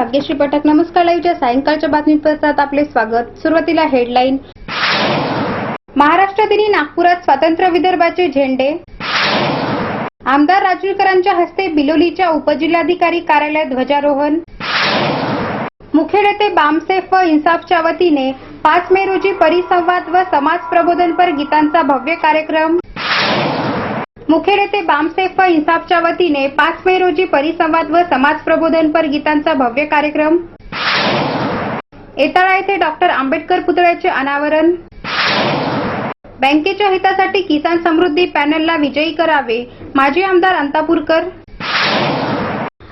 भाग्यश्री पटक नमस्कार लाईव्हच्या सायंकाळच्या बातमीपत्रात आपले स्वागत. सुरुवातीला हेडलाईन महाराष्ट्र दिनी नागपुरात स्वातंत्र्य विदर्भाचे झेंडे. आमदार राजूरकरांच्या हस्ते बिलोलीच्या उपजिल्हाधिकारी कार्यालयात ध्वजारोहण. मुख्य नेते बामसेफ व इन्साफच्या वतीने पाच मे रोजी परिसंवाद व समाज प्रबोधनपर गीतांचा भव्य कार्यक्रम. मुख्य नेते बामसेफ व इन्साफच्या वतीने पाच मे रोजी परिसंवाद व समाज प्रबोधनपर गीतांचा भव्य कार्यक्रम. येताळा येथे डॉक्टर आंबेडकर पुतळ्याचे अनावरण. बँकेच्या हितासाठी किसान समृद्धी पॅनलला विजयी करावे माजी आमदार अंतापूरकर.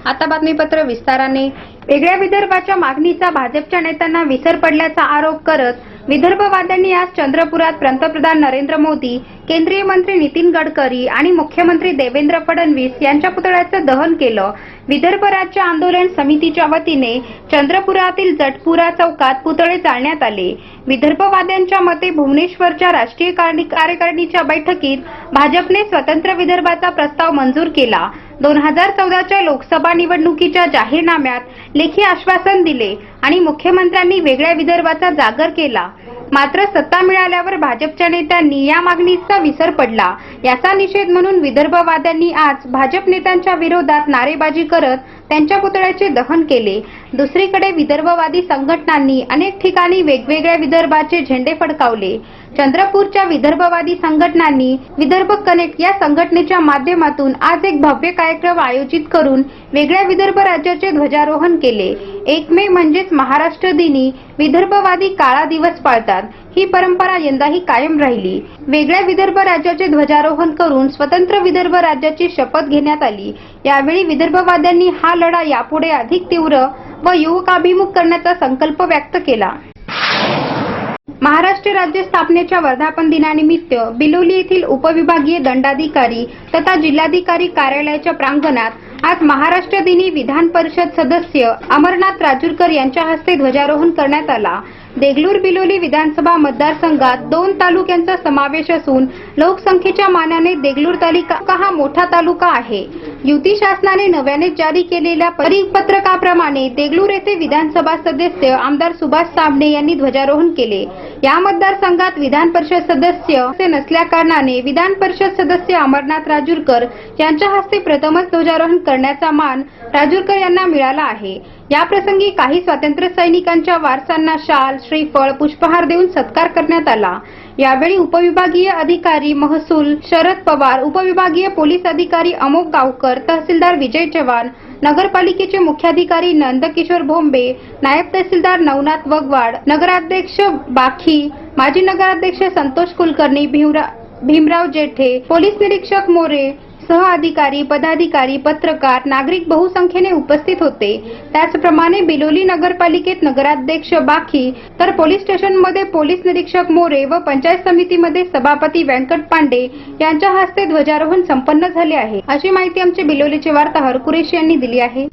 आता बातमीपत्र विस्ताराने. वेगळ्या विदर्भाच्या मागणीचा भाजपच्या नेत्यांना विसर पडल्याचा आरोप करत विदर्भवाद्यांनी आज चंद्रपुरात पंतप्रधान नरेंद्र मोदी केंद्रीय मंत्री नितीन गडकरी आणि मुख्यमंत्री देवेंद्र फडणवीस यांच्या पुतळ्याचं दहन केलं. विदर्भ राज्य आंदोलन समितीच्या वतीने चंद्रपुरातील जटपुरा चौकात पुतळे जाळण्यात आले. विदर्भवाद्यांच्या मते भुवनेश्वरच्या राष्ट्रीय कार्यकारिणीच्या बैठकीत भाजपने स्वतंत्र विदर्भाचा प्रस्ताव मंजूर केला. दोन हजार चौदाच्या लोकसभा निवडणुकीच्या जाहीरनाम्यात लेखी आश्वासन दिले आणि मुख्यमंत्र्यांनी वेगळ्या विदर्भाचा जागर केला. मात्र सत्ता मिळाल्यावर भाजपच्या नेत्यांनी या मागणीचा विसर पडला. याचा निषेध म्हणून विदर्भवाद्यांनी आज भाजप नेत्यांच्या विरोधात नारेबाजी करत त्यांच्या पुतळ्याचे दहन केले. दुसरीकडे विदर्भवादी संघटनांनी अनेक ठिकाणी वेगवेगळ्या विदर्भाचे झेंडे फडकावले. चंद्रपूरच्या विदर्भवादी संघटनांनी विदर्भ कनेक्ट या संघटनेच्या माध्यमातून आज एक भव्य कार्यक्रम आयोजित करून वेगळ्या विदर्भ राज्याचे ध्वजारोहण केले. एक मे म्हणजेच महाराष्ट्र दिनी विदर्भवादी काळा दिवस पाळतात. ही परंपरा यंदाही कायम राहिली. वेगळ्या विदर्भ राज्याचे ध्वजारोहण करून स्वतंत्र विदर्भ राज्याची शपथ घेण्यात आली. यावेळी विदर्भवाद्यांनी हा लढा यापुढे अधिक तीव्र व युवकाभिमुख करण्याचा संकल्प व्यक्त केला. महाराष्ट्र राज्य स्थापनेच्या वर्धापन दिनानिमित्त बिलोली येथील उपविभागीय दंडाधिकारी तथा जिल्हाधिकारी कार्यालयाच्या प्रांगणात आज महाराष्ट्र दिनी विधान परिषद सदस्य अमरनाथ राजूरकर यांच्या हस्ते ध्वजारोहण करण्यात आला. देगलूर बिलोली विधानसभा मतदारसंघात दोन तालुक्यांचा समावेश असून लोकसंख्येच्या मानाने देगलूर तालुका हा मोठा तालुका आहे. युती शासनाने नव्याने जारी केलेल्या परिपत्रकाप्रमाणे देगलूर येथे विधानसभा सदस्य आमदार सुभाष साबणे यांनी ध्वजारोहण केले. या मतदारसंघात विधान परिषद सदस्य नसल्या कारणाने विधान परिषद सदस्य अमरनाथ राजूरकर यांच्या हस्ते प्रथमच ध्वजारोहण करण्याचा मान राजूरकर यांना मिळाला आहे. या प्रसंगी काही स्वातंत्र्य सैनिकांच्या वारसांना शाल श्रीफळ पुष्पहार देऊन सत्कार करण्यात आला. यावेळी उपविभागीय अधिकारी महसूल शरद पवार उपविभागीय पोलीस अधिकारी अमोक गावकर तहसीलदार विजय चव्हाण नगरपालिकेचे मुख्याधिकारी नंदकिशोर भोंबे नायब तहसीलदार नवनाथ वगवाड नगराध्यक्ष बाखी माजी नगराध्यक्ष संतोष कुलकर्णी भीमरा भीमराव जेठे पोलीस निरीक्षक मोरे सह अधिकारी पदाधिकारी पत्रकार नागरिक बहुसंख्येने उपस्थित होते. त्याचप्रमाणे बिलोली नगरपालिकेत नगराध्यक्ष बाखी तर पोलीस स्टेशनमध्ये पोलीस निरीक्षक मोरे व पंचायत समितीमध्ये सभापती व्यंकट पांडे यांच्या हस्ते ध्वजारोहण संपन्न झाले आहे. अशी माहिती आमचे बिलोलीचे वार्ताहर कुरेशी यांनी दिली आहे.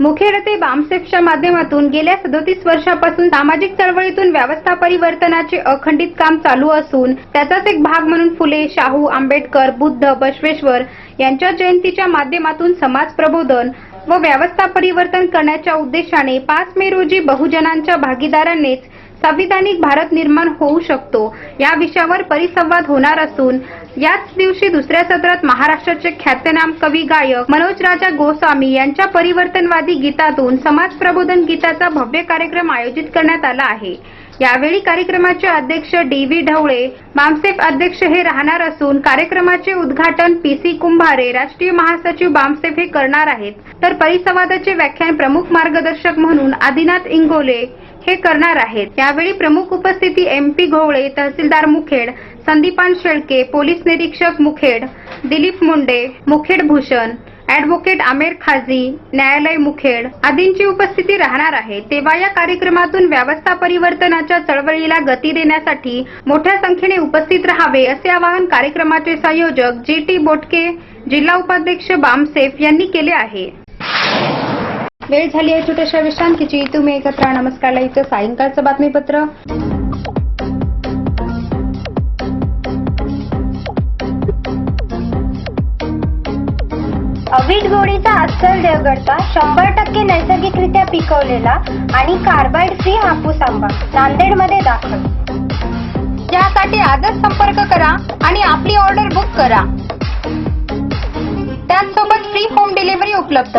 मुख्य बामसेफच्या माध्यमातून गेल्या सदोतीस वर्षापासून सामाजिक चळवळीतून व्यवस्था परिवर्तनाचे अखंडित काम चालू असून त्याचाच एक भाग म्हणून फुले शाहू आंबेडकर बुद्ध बसवेश्वर यांच्या जयंतीच्या माध्यमातून समाज प्रबोधन व व्यवस्था परिवर्तन करण्याच्या उद्देशाने पाच मे रोजी बहुजनांच्या भागीदारानेच संविधानिक भारत निर्माण होऊ शकतो. या विषयावर परिसंवाद होणार असून याच दिवशी दुसऱ्या सत्रात महाराष्ट्राचे ख्यातनाम कवी गायक मनोज राजा गोस्वामी यांच्या परिवर्तनवादी गीतातून समाज प्रबोधन गीताचा भव्य कार्यक्रम आयोजित करण्यात आला आहे. यावेळी कार्यक्रमाचे अध्यक्ष डी व्ही ढवळे बामसेफ अध्यक्ष हे राहणार असून कार्यक्रमाचे उद्घाटन पी सी कुंभारे राष्ट्रीय महासचिव बामसेफ हे करणार आहेत. तर परिसंवादाचे व्याख्यान प्रमुख मार्गदर्शक म्हणून आदिनाथ इंगोले हे करणार आहेत. यावेळी प्रमुख उपस्थिती एम पी घोवळे तहसीलदार मुखेड संदीपान शेळके पोलीस निरीक्षक मुखेड दिलीप मुंडे मुखेड भूषण ऍडव्होकेट आमेर खाजी न्यायालय मुखेड आदींची उपस्थिती राहणार आहे. तेव्हा या कार्यक्रमातून व्यवस्था परिवर्तनाच्या चळवळीला गती देण्यासाठी मोठ्या संख्येने उपस्थित राहावे असे आवाहन कार्यक्रमाचे संयोजक जी टी बोटके जिल्हा उपाध्यक्ष बामसेफ यांनी केले आहे. वेळ झाली आहे छोट्याशा विश्रांतीची. तुम्ही एकत्र राहा. नमस्कार. इथं सायंकाळचं बातमीपत्र. अवीट गोळीचा अस्सल देवगडचा शंभर टक्के नैसर्गिकरित्या पिकवलेला आणि कार्बाइड फ्री हापूस आंबा नांदेडमध्ये दाखल. यासाठी आजच संपर्क करा आणि आपली ऑर्डर बुक करा. त्याचसोबत फ्री होम डिलिव्हरी उपलब्ध.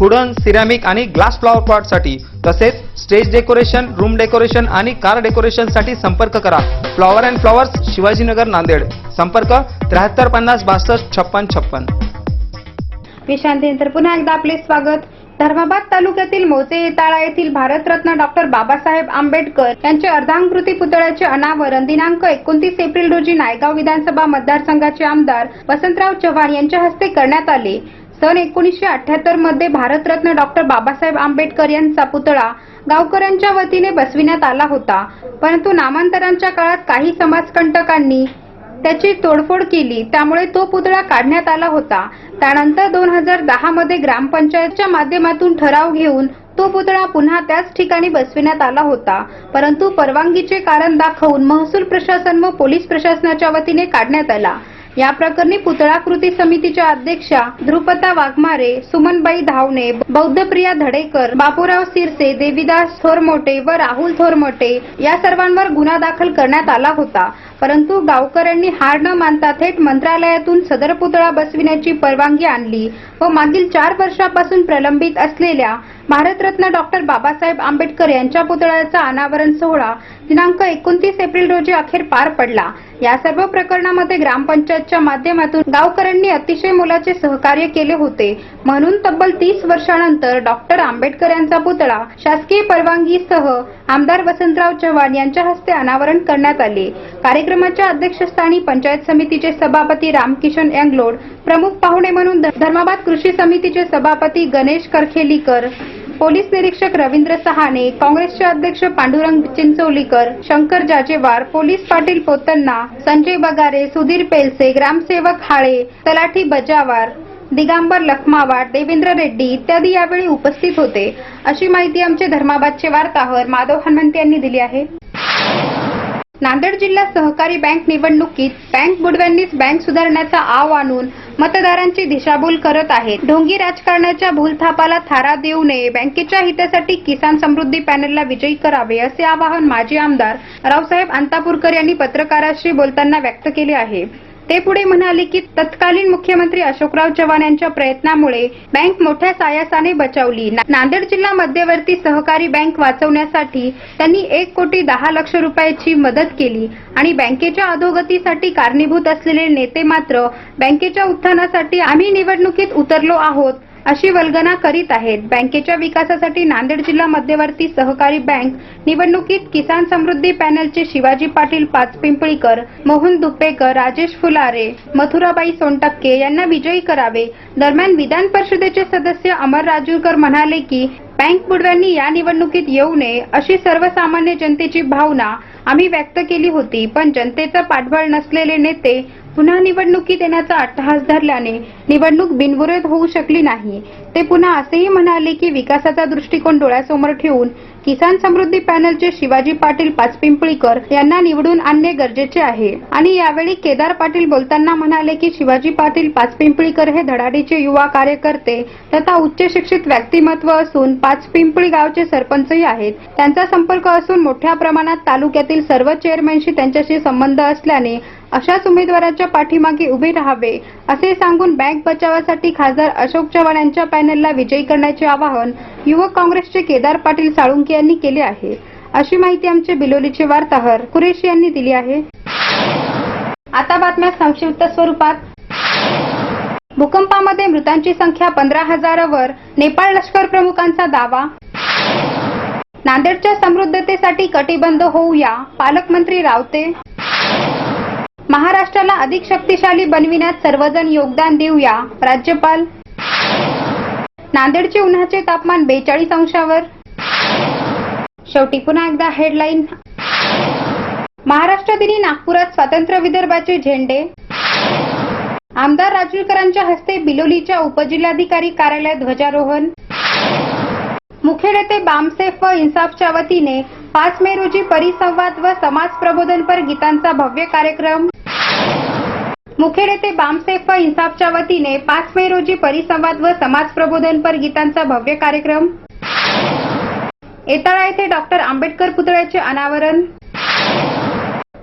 Wooden ceramic आणि ग्लास फ्लॉवर पॉटसाठी तसेच स्टेज डेकोरेशन रूम डेकोरेशन आणि कार डेकोरेशनसाठी संपर्क करा. Flower and flowers Shivajinagar Nanded. संपर्क त्र्याहत्तर पन्नास बासष्ट छप्पन छप्पन. मी विश्रांतीनंतर पुन्हा एकदा आपले स्वागत. धर्माबाद तालुक्यातील मोजे येताळा येथील भारतरत्न डॉक्टर बाबासाहेब आंबेडकर यांचे अर्धांकृती पुतळ्याचे अनावरण दिनांक एकोणतीस एप्रिल रोजी नायगाव विधानसभा मतदारसंघाचे आमदार वसंतराव चव्हाण यांच्या हस्ते करण्यात आले. सन एकोणीसशे अठ्याहत्तरमध्ये भारतरत्न डॉक्टर बाबासाहेब आंबेडकर यांचा पुतळा गावकऱ्यांच्या वतीने बसविण्यात आला होता. परंतु नामांतरांच्या काळात काही समाजकंटकांनी त्याची तोडफोड केली. त्यामुळे तो पुतळा काढण्यात आला होता. त्यानंतर दोन हजार दहा मध्ये ग्रामपंचायतच्या माध्यमातून ठराव घेऊन तो पुतळा पुन्हा त्याच ठिकाणी बसविण्यात आला होता. परंतु परवानगीचे कारण दाखवून महसूल प्रशासन व पोलीस प्रशासनाच्या वतीने काढण्यात आला. या प्रकरणी पुतळा कृती समितीच्या अध्यक्षा ध्रुपता वाघमारे सुमनबाई धावणे बौद्धप्रिया धडेकर बापूराव सिरसे देविदास थोरमोटे व राहुल थोरमोटे या सर्वांवर गुन्हा दाखल करण्यात आला होता. परंतु गावकऱ्यांनी हार न मानता थेट मंत्रालयातून सदर पुतळा बसविण्याची परवानगी आणली व मागील चार वर्षापासून प्रलंबित असलेल्या भारतरत्न डॉक्टर बाबासाहेब आंबेडकर यांच्या पुतळ्याचा अनावरण सोहळा दिनांक एकोणतीस एप्रिल रोजी अखेर पार पडला. या सर्व प्रकरणामध्ये ग्रामपंचायतच्या माध्यमातून गावकऱ्यांनी अतिशय मोलाचे सहकार्य केले होते. म्हणून तब्बल तीस वर्षानंतर डॉक्टर आंबेडकर यांचा पुतळा शासकीय परवानगीसह आमदार वसंतराव चव्हाण यांच्या हस्ते अनावरण करण्यात आले. कार्यक्रमाच्या अध्यक्षस्थानी पंचायत समितीचे सभापती रामकिशन अँगलोड प्रमुख पाहुणे म्हणून धर्माबाद कृषी समितीचे सभापती गणेश करखेलीकर पोलीस निरीक्षक रवींद्र सहाने काँग्रेसचे अध्यक्ष पांडुरंग चिंचोलीकर शंकर जाजेवार पोलीस पाटील पोतन्ना संजय बगारे सुधीर पेलसे ग्रामसेवक हाळे तलाठी बजावार दिगांबर लखमावाड देवेंद्र रेड्डी इत्यादी यावेळी उपस्थित होते. अशी माहिती आमचे धर्माबादचे वार्ताहर माधव हनुमंत यांनी दिली आहे. नांदेड जिल्हा सहकारी बँक निवडणुकीत बँक बुडव्यांनीच बँक सुधारण्याचा आव आणून मतदारांची दिशाभूल करत आहेत. ढोंगी राजकारणाच्या भूलथापाला थारा देऊ नये बँकेच्या हितासाठी किसान समृद्धी पॅनलला विजयी करावे असे आवाहन माजी आमदार रावसाहेब अंतापूरकर यांनी पत्रकाराशी बोलताना व्यक्त केले आहे. ते पुढे म्हणाले की तत्कालीन मुख्यमंत्री अशोकराव चव्हाण यांच्या प्रयत्नामुळे बँक मोठ्या सायासाने बचावली. ना- नांदेड जिल्हा मध्यवर्ती सहकारी बँक वाचवण्यासाठी त्यांनी एक कोटी दहा लक्ष रुपयाची मदत केली आणि बँकेच्या अधोगतीसाठी कारणीभूत असलेले नेते मात्र बँकेच्या उत्थानासाठी आम्ही निवडणुकीत उतरलो आहोत. अशी वल्गना करीत आहेत. बँकेच्या विकासासाठी नांदेड जिल्हा मध्यवर्ती सहकारी बँक निवडणुकीत किसान समृद्धी पॅनलचे शिवाजी पाटील पाचपिंपळीकर मोहन दुपेकर राजेश फुलारे मथुराबाई सोनटक्के यांना विजयी करावे. दरम्यान विधान परिषदेचे सदस्य अमर राजूरकर म्हणाले की बँक बुडव्यांनी या निवडणुकीत येऊ नये अशी सर्वसामान्य जनतेची भावना आम्ही व्यक्त केली होती. पण जनतेचा पाठबळ नसलेले नेते पुन्हा निवडणुकीत येण्याचा अट्टहास धरल्याने निवडणूक बिनविरोध होऊ शकली नाही. ते पुन्हा असेही म्हणाले की विकासाचा दृष्टिकोन डोळ्यासमोर ठेवून किसान समृद्धी पॅनलचे शिवाजी पाटील पाचपिंपळीकर यांना निवडून आणणे गरजेचे आहे. आणि यावेळी केदार पाटील बोलताना म्हणाले की शिवाजी पाटील पाचपिंपळीकर हे धडाडीचे युवा कार्यकर्ते तथा उच्च शिक्षित व्यक्तिमत्व असून पाचपिंपळी गावचे सरपंचही आहेत. त्यांचा संपर्क असून मोठ्या प्रमाणात तालुक्यातील सर्व चेअरमॅनशी त्यांच्याशी संबंध असल्याने अशाच उमेदवाराच्या पाठीमागे उभे राहावे असे सांगून बँक बचावासाठी खासदार अशोक चव्हाण यांच्या पॅनलला विजयी करण्याचे आवाहन युवक काँग्रेसचे केदार पाटील साळुंके यांनी केले आहे. अशी माहिती आमचे बिलोलीचे वार्ताहर कुरेशी यांनी दिली आहे. आता बातम्या संक्षिप्त स्वरूपात. भूकंपामध्ये मृतांची संख्या पंधरा हजारावर नेपाळ लष्कर प्रमुखांचा दावा. नांदेडच्या समृद्धतेसाठी कटिबंध होऊया पालकमंत्री रावते. महाराष्ट्राला अधिक शक्तिशाली बनविण्यात सर्वजण योगदान देऊया. राज्यपाल. नांदेडचे उन्हाचे तापमान बेचाळीस अंशावर. शेवटी पुन्हा एकदा हेडलाईन महाराष्ट्र दिनी नागपुरात स्वातंत्र्य विदर्भाचे झेंडे. आमदार राजूरकरांच्या हस्ते बिलोलीच्या उपजिल्हाधिकारी कार्यालयात ध्वजारोहण. मुखेड येथे बामसेफ व इन्साफच्या वतीने पाच मे रोजी परिसंवाद व समाज प्रबोधनपर गीतांचा भव्य कार्यक्रम. मुखेड येथे बामसेफ व इन्साफच्या वतीने पाच मे रोजी परिसंवाद व समाज प्रबोधनपर गीतांचा भव्य कार्यक्रम. येताळा येथे डॉक्टर आंबेडकर पुतळ्याचे अनावरण.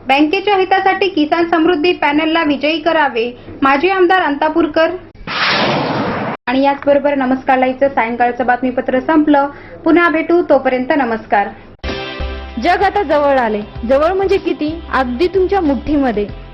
बँकेच्या हितासाठी किसान समृद्धी पॅनलला विजयी करावे माजी आमदार अंतापूरकर. आणि याचबरोबर नमस्कार लाईचं सायंकाळचं बातमीपत्र संपलं. पुन्हा भेटू तोपर्यंत नमस्कार. जग आता जवळ आले. जवळ म्हणजे किती? अगदी तुमच्या मुठ्ठीमध्ये.